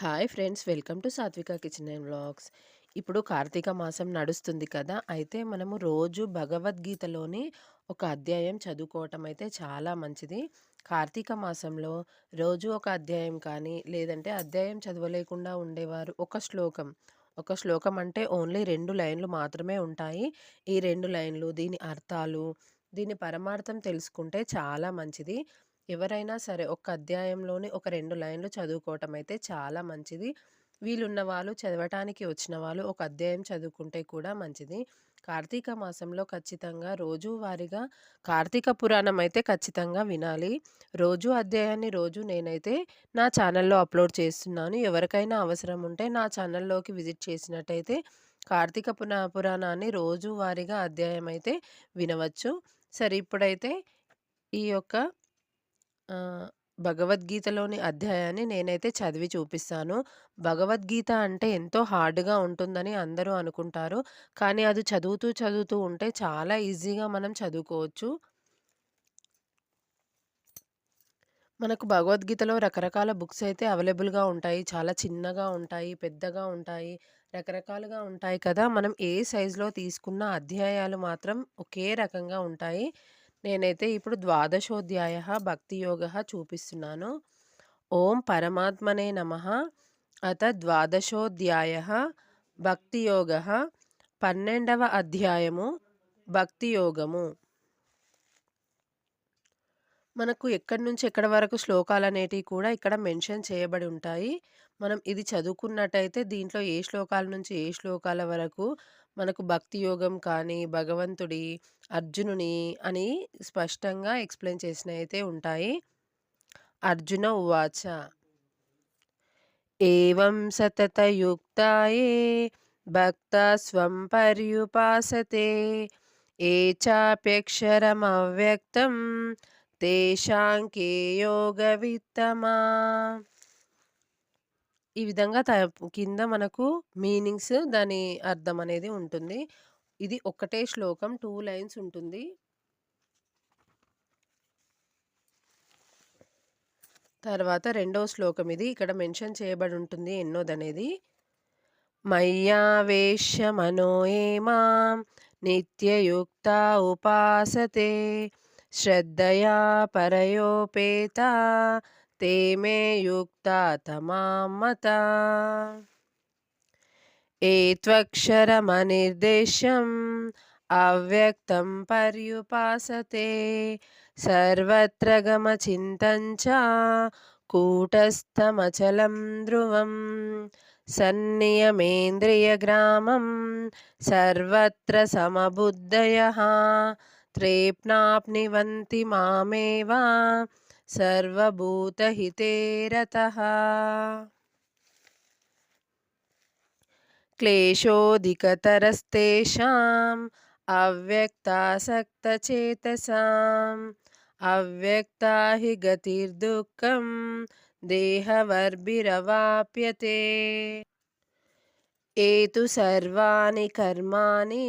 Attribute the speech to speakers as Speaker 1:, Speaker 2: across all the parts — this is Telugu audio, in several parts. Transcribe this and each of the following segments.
Speaker 1: Hi friends welcome to Satvika kitchen and vlogs. ఇప్పుడు కార్తీక మాసం నడుస్తుంది కదా అయితే మనము రోజు భగవద్గీతలోని ఒక అధ్యాయం చదువుకోవటం అయితే చాలా మంచిది. కార్తీక మాసంలో రోజు ఒక అధ్యాయం కానీ లేదంటే అధ్యాయం చదవలేకుండా ఉండేవారు ఒక శ్లోకం. ఒక శ్లోకం అంటే ఓన్లీ రెండు లైన్లు మాత్రమే ఉంటాయి. ఈ రెండు లైన్లు దీని అర్థాలు దీని పరమార్థం తెలుసుకుంటే చాలా మంచిది. ఎవరైనా సరే ఒక అధ్యాయంలోని ఒక రెండు లైన్లు చదువుకోవటం అయితే చాలా మంచిది. వీలున్న వాళ్ళు చదవటానికి వచ్చిన వాళ్ళు ఒక అధ్యాయం చదువుకుంటే కూడా మంచిది. కార్తీక మాసంలో ఖచ్చితంగా రోజువారీగా కార్తీక పురాణం అయితే ఖచ్చితంగా వినాలి. రోజు అధ్యాయాన్ని రోజు నేనైతే నా ఛానల్లో అప్లోడ్ చేస్తున్నాను. ఎవరికైనా అవసరం ఉంటే నా ఛానల్లోకి విజిట్ చేసినట్టయితే కార్తీక పురా పురాణాన్ని రోజువారీగా అధ్యాయం అయితే వినవచ్చు. సరే ఇప్పుడైతే ఈ యొక్క భగవద్గీతలోని అధ్యాయాన్ని నేనైతే చదివి చూపిస్తాను. భగవద్గీత అంటే ఎంతో హార్డ్గా ఉంటుందని అందరూ అనుకుంటారు. కానీ అది చదువుతూ చదువుతూ ఉంటే చాలా ఈజీగా మనం చదువుకోవచ్చు. మనకు భగవద్గీతలో రకరకాల బుక్స్ అయితే అవైలబుల్గా ఉంటాయి. చాలా చిన్నగా ఉంటాయి పెద్దగా ఉంటాయి రకరకాలుగా ఉంటాయి కదా! మనం ఏ సైజులో తీసుకున్న అధ్యాయాలు మాత్రం ఒకే రకంగా ఉంటాయి. నేనైతే ఇప్పుడు ద్వాదశోధ్యాయ భక్తి యోగ చూపిస్తున్నాను. ఓం పరమాత్మనే నమ. అత ద్వాదశోధ్యాయ భక్తి యోగ పన్నెండవ అధ్యాయము భక్తి యోగము. మనకు ఎక్కడి నుంచి ఎక్కడి వరకు శ్లోకాలు అనేటివి కూడా ఇక్కడ మెన్షన్ చేయబడి ఉంటాయి. మనం ఇది చదువుకున్నట్టయితే దీంట్లో ఏ శ్లోకాల నుంచి ఏ శ్లోకాల వరకు మనకు భక్తి యోగం కానీ భగవంతుడి అర్జునుని అని స్పష్టంగా ఎక్స్ప్లెయిన్ చేసిన అయితే ఉంటాయి. అర్జున ఉవాచ. ఏం సతతయుక్తాయే భక్త స్వం పర్యుపాసతే ఏ చాప్యక్షరమవ్యక్తం తేషాంకే యోగవిత్తమా? ఈ విధంగా త కింద మనకు మీనింగ్స్ దాని అర్థం అనేది ఉంటుంది. ఇది ఒకటే శ్లోకం టూ లైన్స్ ఉంటుంది. తర్వాత రెండవ శ్లోకం ఇది. ఇక్కడ మెన్షన్ చేయబడి ఉంటుంది ఎన్నోదనేది. మయ్యావేశ్య మనోయేమాం నిత్యయుక్త ఉపాసతే శ్రద్ధయా పరయోపేత ते मे युक्ता तमामता एत्वक्षरमनिर्देश्यम् अव्यक्तं पर्युपासते सर्वत्र गमचिन्तं च कूटस्थमचलं ध्रुवं सन्नियमेन्द्रियग्रामं सर्वत्र समबुद्धयः त्रेप्नाप्निवन्ति मामेव सर्वभूतहिते रतः क्लेशोऽधिकतरस्तेषाम् अव्यक्तासक्तचेतसाम् अव्यक्ता हि गतिर्दुःखं देहवर्भिरवाप्यते एतु सर्वाणि कर्माणि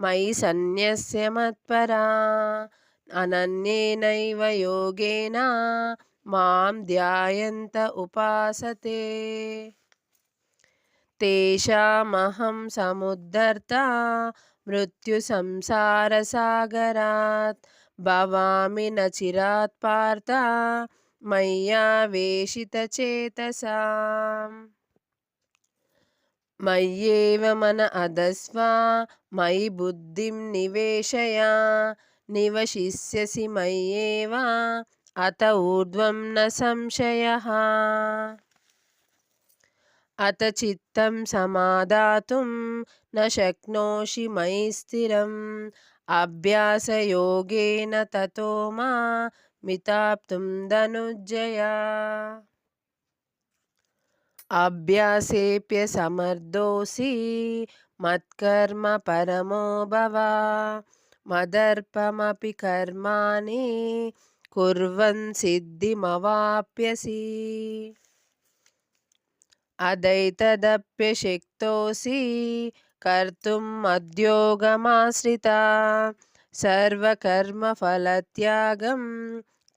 Speaker 1: मयि सन्न्यस्य मत्परा అనన్యేనైవ యోగేన? మాం ధ్యాయంత ఉపాసతే. తేషామహం సముద్ధర్త మృత్యు సంసారసాగరాత్ భవామి నచిరాత్ పార్థ మయ్యావేశితచేతసా మయ్యేవ మన అదస్వా మయి బుద్ధిం నివేశయా. నివశిష్యసి మయ్యేవా అత ఊర్ధ్వం న సంశయ అత చిత్తం సమాదాతుం న శక్నోషి మయి స్థిరం అభ్యాసయోగేన తతో మా మితాప్తుం ధనుజ్జయ అభ్యాసేప్యసమర్థోసి మత్కర్మ పరమో భవ మదర్పమపి కర్మాణి కుర్వన్ సిద్ధిమవాప్యసి. అదైతదప్యశక్తోసి కర్తుం మద్యోగమాశ్రిత సర్వకర్మఫలత్యాగం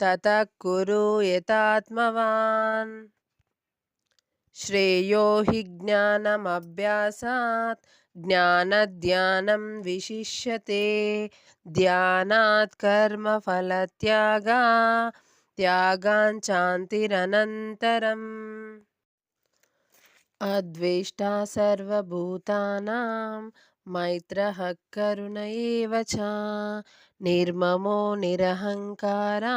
Speaker 1: తత కురు యతాత్మవాన్ శ్రేయో హి జ్ఞానమభ్యాసాత్ జ్ఞానధ్యానం విశిష్యతే. ధ్యానాత్ కర్మఫలత్యాగా త్యాగాంచాంతిరనంతరం అద్వేష్టా సర్వభూతానాం. మైత్రः కరుణ ఏవ చ. నిర్మమో నిరహంకారా.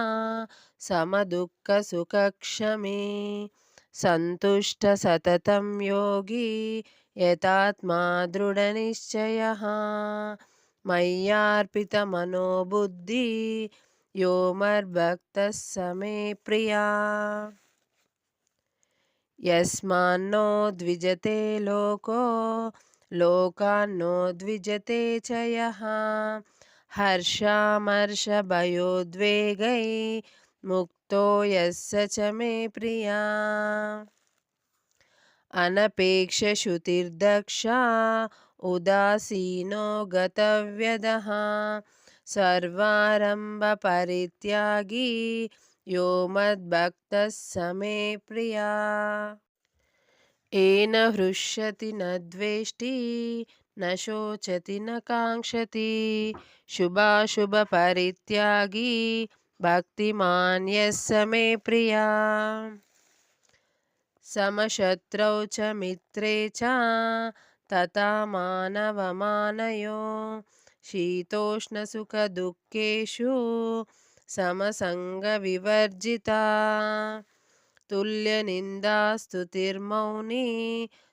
Speaker 1: సమదుఃఖసుఖక్షమే సంతుష్ట సతతం यतात्मा दृढनिश्चयः मय्यार्पितमनोबुद्धि यो मर्भक्तः स मे प्रिया। यस्मान्नो द्विजते लोको, लोकान्नो द्विजते च यः। हर्षामर्षभयोद्वेगै मुक्तो यस्य च मे प्रिया। अनपेक्षश्रुतिर्दक्षा उदासीनो गतव्यदः सर्वारम्भपरित्यागी यो मद्भक्तः स मे प्रिया येन हृष्यति न द्वेष्टि न शोचति न काङ्क्षति शुभाशुभपरित्यागी भक्तिमान् यः स मे प्रिया సమశత్రౌ చ మిత్రే చ తథా మానవమానయో శీతోష్ణసుఖదుఃఖేషు సమసంగవివర్జిత తుల్యనిందాస్తుతిర్మౌని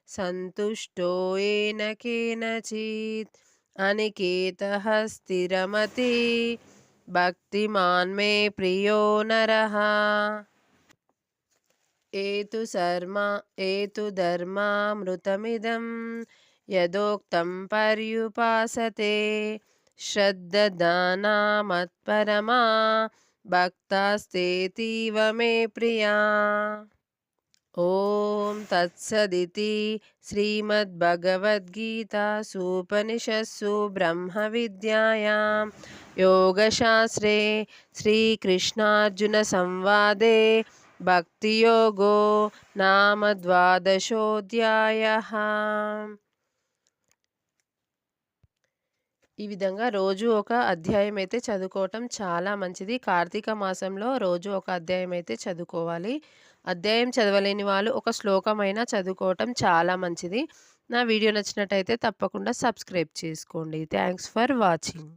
Speaker 1: సంతుష్టో ఏన కేనచిత్ అనికేత స్థిరమతి భక్తిమాన్మే ప్రియో నరహ नरः एतु सर्मा एतु धर्मामृतमिदं यदोक्तं पर्युपासते श्रद्ददानामत्परमा भक्तास्तेतीव मे प्रिया ॐ तत्सदिति श्रीमद्भगवद्गीतासूपनिषत्सु ब्रह्मविद्यायां योगशास्त्रे श्रीकृष्णार्जुनसंवादे భక్తియోగో నామ ద్వాదశోధ్యాయ ఈ విధంగా రోజు ఒక అధ్యాయం అయితే చదువుకోవటం చాలా మంచిది. కార్తీక మాసంలో రోజు ఒక అధ్యాయం అయితే చదువుకోవాలి. అధ్యాయం చదవలేని వాళ్ళు ఒక శ్లోకమైనా చదువుకోవటం చాలా మంచిది. నా వీడియో నచ్చినట్టయితే తప్పకుండా సబ్స్క్రైబ్ చేసుకోండి. Thanks for watching.